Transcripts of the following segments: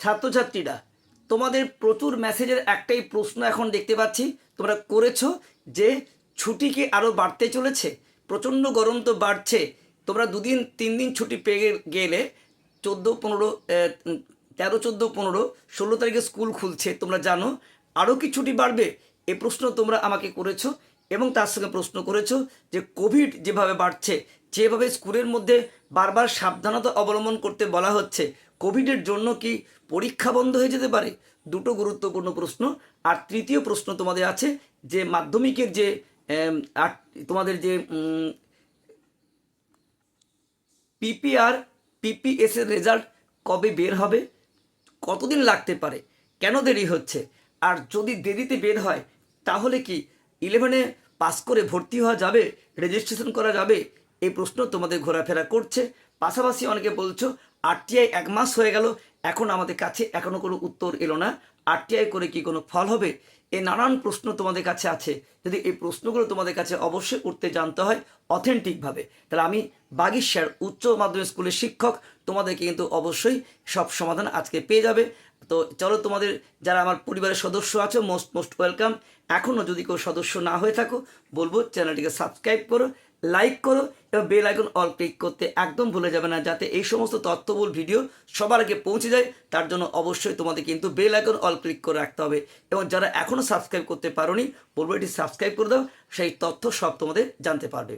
ছাত্রছাত্রীরা, তোমাদের প্রচুর মেসেজের একটাই প্রশ্ন এখন দেখতে পাচ্ছি। তোমরা করেছ যে ছুটি কি আরও বাড়তে চলেছে? প্রচণ্ড গরম তো বাড়ছে। তোমরা দুদিন তিন দিন ছুটি পেয়ে গেলে চোদ্দ, পনেরো তেরো, চোদ্দ, পনেরো, ষোলো তারিখে স্কুল খুলছে, তোমরা জানো। আরও কি ছুটি বাড়বে? এ প্রশ্ন তোমরা আমাকে করেছ এবং তার সঙ্গে প্রশ্ন করেছ যে কোভিড যেভাবে বাড়ছে, যেভাবে স্কুলের মধ্যে বারবার সাবধানতা অবলম্বন করতে বলা হচ্ছে কোভিডের জন্য কি পরীক্ষা বন্ধ হয়ে যেতে পারে? দুটো গুরুত্বপূর্ণ প্রশ্ন। আর তৃতীয় প্রশ্ন তোমাদের আছে যে মাধ্যমিকের যে তোমাদের যে পিপিআর, পিপিএস এর রেজাল্ট কবে বের হবে? কতদিন লাগতে পারে? কেন দেরি হচ্ছে? আর যদি দেরিতে বের হয়, তাহলে কি ইলেভেনে পাস করে ভর্তি হওয়া যাবে? রেজিস্ট্রেশন করা যাবে? এই প্রশ্ন তোমাদের ঘোরাফেরা করছে। পাশাপাশি অনেকে বলছো আরটিআই এক মাস হয়ে গেল, এখন আমাদের কাছে এখনও কোনো উত্তর এলো না। আরটিআই করে কি কোনো ফল হবে? এ নানান প্রশ্ন তোমাদের কাছে আছে। যদি এই প্রশ্নগুলো তোমাদের কাছে অবশ্যই উঠতে জানতে হয় অথেন্টিকভাবে, তাহলে আমি বাগিশ্যার উচ্চ মাধ্যমিক স্কুলের শিক্ষক, তোমাদেরকে কিন্তু অবশ্যই সব সমাধান আজকে পেয়ে যাবে। তো চলো তোমাদের, যারা আমার পরিবারের সদস্য আছো মোস্ট মোস্ট ওয়েলকাম এখনও যদি কেউ সদস্য না হয়ে থাকো, বলব চ্যানেলটিকে সাবস্ক্রাইব করো। লাইক করো এবং বেল আইকন অল ক্লিক করতে একদম ভুলে যাবে না, যাতে এই সমস্ত তথ্যবহুল ভিডিও সবার আগে পৌঁছে যায়। তার জন্য অবশ্যই তোমাদের কিন্তু বেল আইকন অল ক্লিক করে রাখতে হবে এবং যারা এখনও সাবস্ক্রাইব করতে পারোনি, বলব এটি সাবস্ক্রাইব করে দাও, সেই তথ্য সব তোমাদের জানতে পারবে।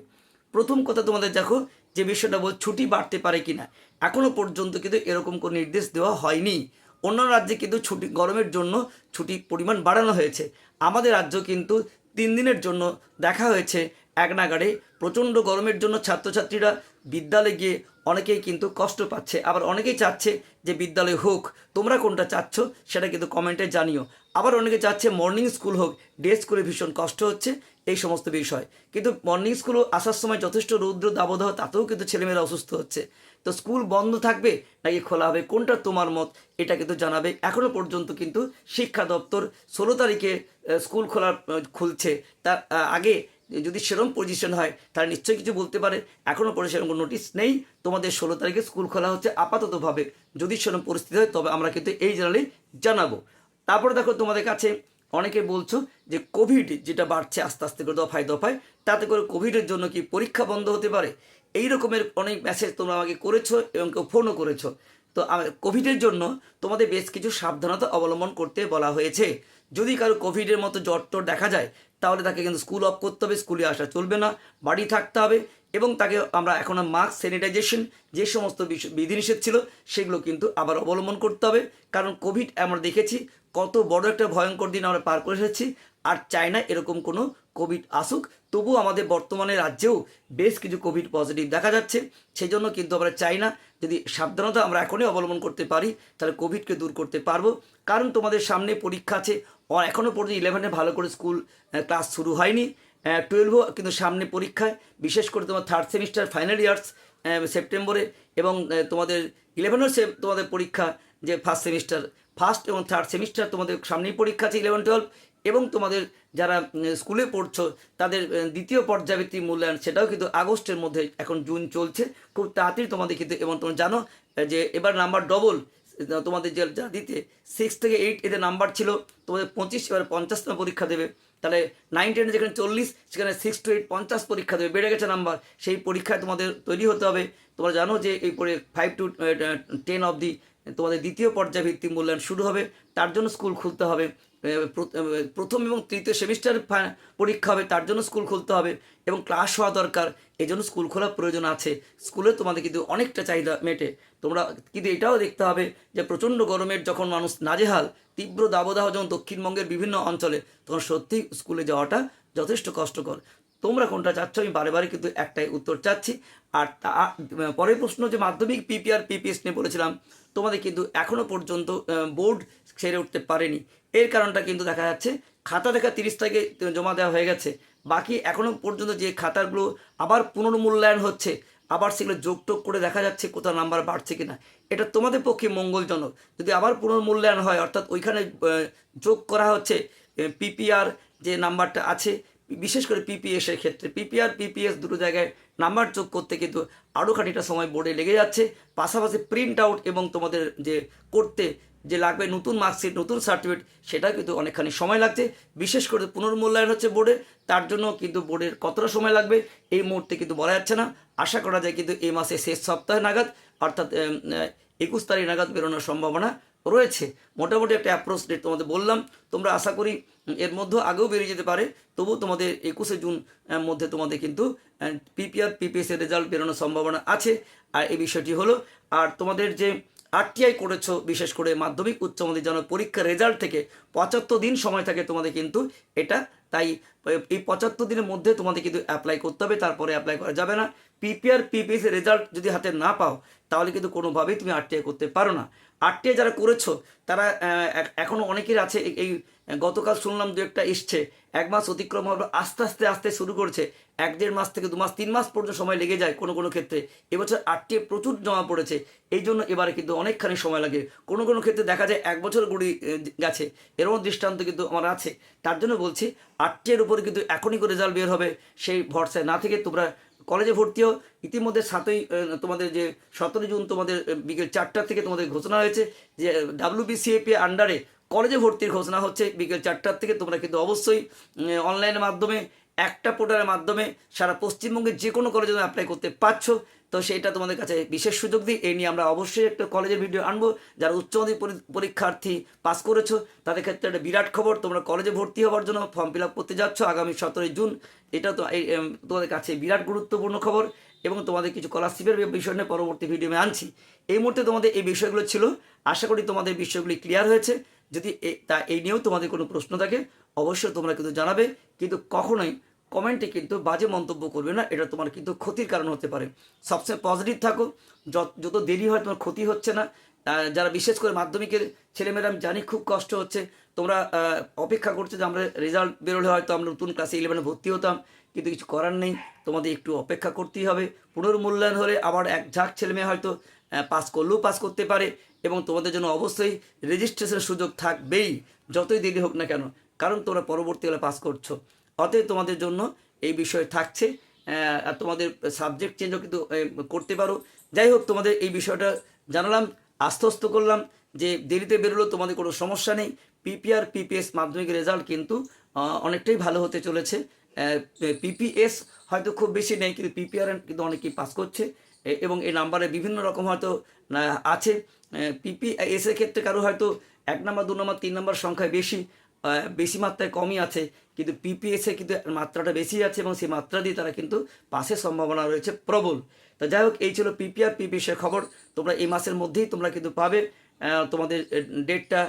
প্রথম কথা তোমাদের দেখো, যে বিষয়টা বল, ছুটি বাড়তে পারে কিনা। এখনও পর্যন্ত কিন্তু এরকম কোনো নির্দেশ দেওয়া হয়নি। অন্য রাজ্যে কিন্তু ছুটি, গরমের জন্য ছুটির পরিমাণ বাড়ানো হয়েছে। আমাদের রাজ্য কিন্তু তিন দিনের জন্য দেখা হয়েছে এক নাগাড়ে প্রচণ্ড গরমের জন্য ছাত্রছাত্রীরা বিদ্যালয়ে গিয়ে অনেকেই কিন্তু কষ্ট পাচ্ছে। আবার অনেকেই চাচ্ছে যে বিদ্যালয় হোক, তোমরা কোনটা চাচ্ছ সেটা কিন্তু কমেন্টে জানিও। আবার অনেকে চাচ্ছে মর্নিং স্কুল হোক ডে স্কুলে ভীষণ কষ্ট হচ্ছে, এই সমস্ত বিষয়। কিন্তু মর্নিং স্কুলও আসার সময় যথেষ্ট রৌদ্র দাবদাহ, তাতেও কিন্তু ছেলেমেয়েরা অসুস্থ হচ্ছে। তো স্কুল বন্ধ থাকবে নাকি খোলা হবে? কোনটা তোমার মত? এটা কিন্তু জানাবে এখনও পর্যন্ত কিন্তু শিক্ষা দপ্তর। ষোলো তারিখে স্কুল খোলা খুলছে। তার আগে যদি সেরকম পজিশন হয় তাহলে নিশ্চয়ই কিছু বলতে পারে। এখনও পরে সেরকম কোনো নোটিশ নেই। তোমাদের ষোলো তারিখে স্কুল খোলা হচ্ছে আপাততভাবে। যদি সেরকম পরিস্থিতি হয়, তবে আমরা কিন্তু এই জানালেই জানাব। তারপরে দেখো, তোমাদের কাছে অনেকে বলছো যে কোভিড যেটা বাড়ছে আস্তে আস্তে করে, দফায় দফায়, তাতে করে কোভিডের জন্য কি পরীক্ষা বন্ধ হতে পারে? এই রকমের অনেক মেসেজ তোমরা আমাকে করেছ এবং কেউ ফোনও করেছ। তো কোভিডের জন্য তোমাদের বেশ কিছু সাবধানতা অবলম্বন করতে বলা হয়েছে। যদি কারও কোভিডের মতো জ্বর টর দেখা যায়, তাহলে তাকে কিন্তু স্কুল অফ করতে হবে স্কুলে আসা চলবে না, বাড়ি থাকতে হবে এবং তাকে আমরা এখন মাস্ক স্যানিটাইজেশন যে সমস্ত বিধিনিষেধ ছিল, সেগুলো কিন্তু আবার অবলম্বন করতে হবে। কারণ কোভিড আমরা দেখেছি কত বড় একটা ভয়ঙ্কর দিন আমরা পার করে এসেছি। আর চাই না এরকম কোনো কোভিড আসুক তবু আমাদের বর্তমানে রাজ্যেও বেশ কিছু কোভিড পজিটিভ দেখা যাচ্ছে। সেই জন্য কিন্তু আমরা চাই না যদি সাবধানতা আমরা এখনই অবলম্বন করতে পারি, তাহলে কোভিডকে দূর করতে পারব। কারণ তোমাদের সামনে পরীক্ষা আছে এখনও পর্যন্ত ইলেভেনে ভালো করে স্কুল ক্লাস শুরু হয়নি। টুয়েলভও কিন্তু সামনে পরীক্ষায়, বিশেষ করে তোমার থার্ড সেমিস্টার ফাইনাল ইয়ার্স সেপ্টেম্বরে এবং তোমাদের ইলেভেনও সে তোমাদের পরীক্ষা যে ফার্স্ট সেমিস্টার ফার্স্ট এবং থার্ড সেমিস্টার তোমাদের সামনেই পরীক্ষা আছে ইলেভেন টুয়েলভ এবং তোমাদের যারা স্কুলে পড়ছো, তাদের দ্বিতীয় পর্যাবৃত্তি মূল্যায়ন সেটাও কিন্তু আগস্টের মধ্যে এখন জুন চলছে। খুব তাড়াতাড়ি তোমাদের কিন্তু, এবং তোমরা জানো যে এবার নাম্বার ডবল তোমাদের যে যা দিতে সিক্স থেকে এইট এদের নাম্বার ছিল, তোমাদের পঁচিশ, এবার পঞ্চাশতম পরীক্ষা দেবে। তাহলে নাইন টেনে যেখানে চল্লিশ, সেখানে সিক্স টু এইট পঞ্চাশ পরীক্ষা দেবে। বেড়ে গেছে নাম্বার সেই পরীক্ষায় তোমাদের তৈরি হতে হবে। তোমরা জানো যে এই পরে ফাইভ টু টেন অবধি তোমাদের দ্বিতীয় পর্যায় ভিত্তিক মূল্যায়ন শুরু হবে। তার জন্য স্কুল খুলতে হবে। প্রথম এবং তৃতীয় সেমিস্টার পরীক্ষা হবে, তার জন্য স্কুল খুলতে হবে এবং ক্লাস হওয়া দরকার। এই জন্য স্কুল খোলার প্রয়োজন আছে। স্কুলে তোমাদের কিন্তু অনেকটা চাহিদা মেটে। তোমরা কিন্তু এটাও দেখতে হবে যে প্রচণ্ড গরমের যখন মানুষ নাজেহাল, তীব্র দাবদাহ যখন দক্ষিণবঙ্গের বিভিন্ন অঞ্চলে, তখন সত্যি স্কুলে যাওয়াটা যথেষ্ট কষ্টকর। তোমরা কোনটা চাচ্ছ? আমি বারে বারে কিন্তু একটাই উত্তর চাচ্ছি। আর তা পরের প্রশ্ন যে মাধ্যমিক পিপিআর, পিপিএস নিয়ে বলেছিলাম, তোমাদের কিন্তু এখনও পর্যন্ত বোর্ড ছেড়ে উঠতে পারেনি। এর কারণটা কিন্তু দেখা যাচ্ছে, খাতা দেখা তিরিশ তারিখে জমা দেওয়া হয়ে গেছে। বাকি এখনও পর্যন্ত যে খাতাগুলো আবার পুনর্মূল্যায়ন হচ্ছে, আবার সেগুলো যোগ টোগ করে দেখা যাচ্ছে কোথাও নাম্বার বাড়ছে কিনা, এটা তোমাদের পক্ষে মঙ্গলজনক। যদি আবার পুনর্মূল্যায়ন হয়, অর্থাৎ ওইখানে যোগ করা হচ্ছে পিপিআর যে নাম্বারটা আছে বিশেষ করে পিপিএসের ক্ষেত্রে। পিপিআর পিপিএস দুটো জায়গায় নাম্বার যোগ করতে কিন্তু আরও খানিকটা সময় বোর্ডে লেগে যাচ্ছে। পাশাপাশি প্রিন্ট আউট এবং তোমাদের যে করতে যে লাগবে নতুন মার্কশিট নতুন সার্টিফিকেট সেটা কিন্তু অনেকখানি সময় লাগছে। বিশেষ করে পুনর্মূল্যায়ন হচ্ছে বোর্ডে তার জন্য কিন্তু বোর্ডের কতটা সময় লাগবে, এই মুহূর্তে কিন্তু বলা যাচ্ছে না। আশা করা যায় কিন্তু এই মাসে শেষ সপ্তাহে নাগাদ, অর্থাৎ একুশ তারিখ নাগাদ বেরোনোর সম্ভাবনা রয়েছে। মোটামুটি একটা অ্যাপ্রোচ ডেট তোমাদের বললাম। তোমরা আশা করি এর মধ্যে আগেও বেরিয়ে যেতে পারে। তবু তোমাদের একুশে জুন মধ্যে তোমাদের কিন্তু পিপিআর পিপিএসের রেজাল্ট বেরোনোর সম্ভাবনা আছে। আর এই বিষয়টি হলো, আর তোমাদের যে আরটিআই করেছ, বিশেষ করে মাধ্যমিক, উচ্চ মাধ্যমিক যেন পরীক্ষার রেজাল্ট থেকে পঁচাত্তর দিন সময় থাকে তোমাদের কিন্তু এটা। তাই এই পঁচাত্তর দিনের মধ্যে তোমাদের কিন্তু অ্যাপ্লাই করতে হবে, তারপরে অ্যাপ্লাই করা যাবে না। পিপিআর পিপিএস রেজাল্ট যদি হাতে না পাও, তাহলে কিন্তু কোনোভাবেই তুমি আরটিআই করতে পারো না। আরটিআই যারা করেছ, তারা এখনও অনেকের আছে, এই- গতকাল শুনলাম দু একটা এসছে, এক মাস অতিক্রম হবে, আস্তে আস্তে আস্তে শুরু করছে, এক দেড় মাস থেকে দু মাস, তিন মাস পর্যন্ত সময় লেগে যায় কোনো কোনো ক্ষেত্রে। এবছর আরটিএ প্রচুর জমা পড়েছে, এই জন্য এবারে কিন্তু অনেকখানি সময় লাগে। কোনো কোনো ক্ষেত্রে দেখা যায় এক বছর গুড়ি গেছে এরকম দৃষ্টান্ত কিন্তু আমার আছে। তার জন্য বলছি আরটিএর উপরে কিন্তু এখনই করে রেজাল্ট বের হবে, সেই ভরসায় না থেকে তোমরা কলেজে ভর্তি হও। ইতিমধ্যে সাতই তোমাদের যে সতেরো জুন তোমাদের বিকেল চারটার থেকে তোমাদের ঘোষণা হয়েছে যে ডাব্লিউবিসিএপি আন্ডারে কলেজে ভর্তির ঘোষণা হচ্ছে বিকেল চারটার থেকে। তোমরা কিন্তু অবশ্যই অনলাইনের মাধ্যমে, একটা পোর্টালের মাধ্যমে সারা পশ্চিমবঙ্গের যে কোনো কলেজে তুমি অ্যাপ্লাই করতে পারছ। তো সেইটা তোমাদের কাছে বিশেষ সুযোগ দিই। এই নিয়ে আমরা অবশ্যই একটা কলেজের ভিডিও আনব। যারা উচ্চ মাধ্যমিক পরীক্ষার্থী পাস করেছ, তাদের ক্ষেত্রে একটা বিরাট খবর, তোমরা কলেজে ভর্তি হওয়ার জন্য ফর্ম ফিল আপ করতে যাচ্ছ আগামী সতেরোই জুন। এটা তো তোমাদের কাছে বিরাট গুরুত্বপূর্ণ খবর এবং তোমাদের কিছু স্কলারশিপের বিষয় নিয়ে পরবর্তী ভিডিও আমি আনছি। এই মুহূর্তে তোমাদের এই বিষয়গুলো ছিল। আশা করি তোমাদের বিষয়গুলি ক্লিয়ার হয়েছে। যদি তা এই নিয়েও তোমাদের কোনো প্রশ্ন থাকে, অবশ্যই তোমরা কিন্তু জানাবে। কিন্তু কখনোই কমেন্টে কিন্তু বাজে মন্তব্য করবে না, এটা তোমার কিন্তু ক্ষতির কারণ হতে পারে। সবসময় পজিটিভ থাকো, যত দেরি হয় তোমার ক্ষতি হচ্ছে না। যারা বিশেষ করে মাধ্যমিকের ছেলেমেয়েরা আমি জানি খুব কষ্ট হচ্ছে। তোমরা অপেক্ষা করছ যে আমরা রেজাল্ট বেরোলে হয়তো আমরা নতুন ক্লাসে ইলেভেনে ভর্তি হতাম, কিন্তু কিছু করার নেই। তোমাদের একটু অপেক্ষা করতেই হবে। পুনর্মূল্যায়ন হলে আবার এক ঝাঁক ছেলেমেয়ে হয়তো পাস করলেও পাস করতে পারে এবং তোমাদের জন্য অবশ্যই রেজিস্ট্রেশনের সুযোগ থাকবেই, যতই দেরি হোক না কেন। কারণ তোমরা পরবর্তীকালে পাস করছ। অতএব তোমাদের জন্য এই বিষয় থাকছে আর তোমাদের সাবজেক্ট চেঞ্জও কিন্তু করতে পারো। যাই হোক, তোমাদের এই বিষয়টা জানালাম, আশ্বস্ত করলাম যে দেরিতে বেরোলেও তোমাদের কোনো সমস্যা নেই। পিপিআর পিপিএস মাধ্যমিক রেজাল্ট কিন্তু অনেকটাই ভালো হতে চলেছে। পিপিএস হয়তো খুব বেশি নেই, কিন্তু পিপিআর কিন্তু অনেকেই পাস করছে। এবং এই নাম্বারে বিভিন্ন রকম হয়তো আছে। পিপিএস এর ক্ষেত্রে কারও হয়তো এক নম্বর, দু নম্বর, তিন নম্বর সংখ্যায় বেশি। বেশি মাত্রায় কমই আছে, কিন্তু পিপিএসে কিন্তু মাত্রাটা বেশি আছে এবং সেই মাত্রা দিয়ে তারা কিন্তু পাসের সম্ভাবনা রয়েছে প্রবল। তো যাই হোক, এই ছিল পিপিআর পিপিএসের খবর। তোমরা এই মাসের মধ্যেই তোমরা কিন্তু পাবে তোমাদের ডেটটা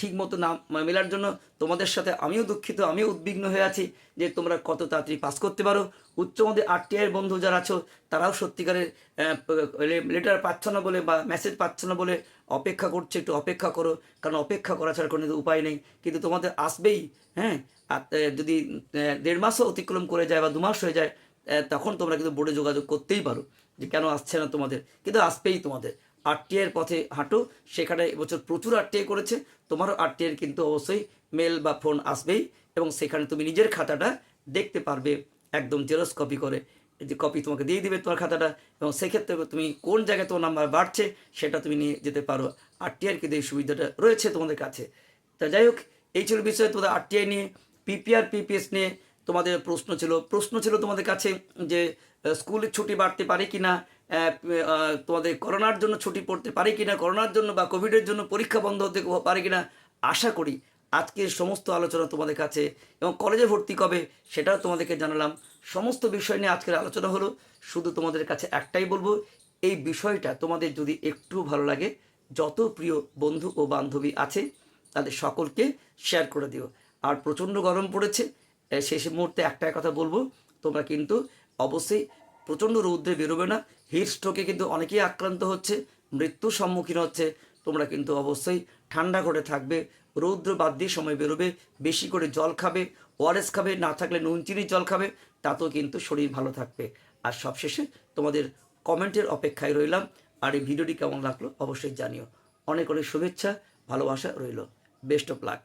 ঠিক মতো না মেলার জন্য। তোমাদের সাথে আমিও দুঃখিত, আমিও উদ্বিগ্ন হয়ে আছি যে তোমরা কত তাড়াতাড়ি পাস করতে পারো। উচ্চ মধ্যে আরটিআইয়ের বন্ধু যারা আছো, তারাও সত্যিকারের লেটার পাচ্ছ না বলে বা মেসেজ পাচ্ছ না বলে অপেক্ষা করছে, একটু অপেক্ষা করো, কারণ অপেক্ষা করা ছাড়া কোনো উপায় নেই। কিন্তু তোমাদের আসবেই হ্যাঁ? যদি দেড় মাসও অতিক্রম করে যায় বা দু মাস হয়ে যায় তখন তোমরা কিন্তু বোর্ডে যোগাযোগ করতেই পারো যে কেন আসছে না তোমাদের। কিন্তু আসবেই তোমাদের। আরটিআইয়ের পথে হাঁটো, সেখানে এবছর প্রচুর আরটিআই করেছে, তোমারও আরটিআইয়ের কিন্তু অবশ্যই মেল বা ফোন আসবেই এবং সেখানে তুমি নিজের খাতাটা দেখতে পারবে, একদম জেরক্স কপি করে। যে কপি তোমাকে দিয়ে দিবে তোমার খাতাটা, এবং সেক্ষেত্রে তুমি কোন জায়গায় তোমার নাম্বার বাড়ছে সেটা তুমি নিয়ে যেতে পারো। আরটিআইয়ের কিন্তু এই সুবিধাটা রয়েছে তোমাদের কাছে। তা যাই হোক, এই ছিল বিষয় তোমাদের আরটিআই নিয়ে পিপিআর পিপিএস নিয়ে তোমাদের প্রশ্ন ছিল। প্রশ্ন ছিল তোমাদের কাছে যে স্কুলের ছুটি বাড়তে পারে কি না তোমাদের করোনার জন্য ছুটি পড়তে পারে কি না করোনার জন্য বা কোভিডের জন্য পরীক্ষা বন্ধ হতে পারে কি না আশা করি আজকের সমস্ত আলোচনা তোমাদের কাছে এবং কলেজে ভর্তি কবে সেটাও তোমাদেরকে জানালাম। সমস্ত বিষয় নিয়ে আজকের আলোচনা হলো। শুধু তোমাদের কাছে একটাই বলব, এই বিষয়টা তোমাদের যদি একটু ভালো লাগে, যত প্রিয় বন্ধু ও বান্ধবী আছে, তাদের সকলকে শেয়ার করে দিও। আর প্রচণ্ড গরম পড়েছে শেষ মুহূর্তে একটাই কথা বলব, তোমরা কিন্তু অবশ্যই প্রচণ্ড রৌদ্রে বেরোবে না। হিট স্ট্রোকে কিন্তু অনেকেই আক্রান্ত হচ্ছে, মৃত্যুর সম্মুখীন হচ্ছে, তোমরা কিন্তু অবশ্যই ঠান্ডা করে থাকবে রৌদ্র বাদ দিয়ে সময় বেরোবে, বেশি করে জল খাবে ওয়ারেস খাবে, না থাকলে নুন চিনির জল খাবে, তাতেও কিন্তু শরীর ভালো থাকবে। আর সবশেষে তোমাদের কমেন্টের অপেক্ষায় রইলাম, আর এই ভিডিওটি কেমন লাগল অবশ্যই জানিও। অনেক অনেক শুভেচ্ছা, ভালোবাসা রইল। Best of luck.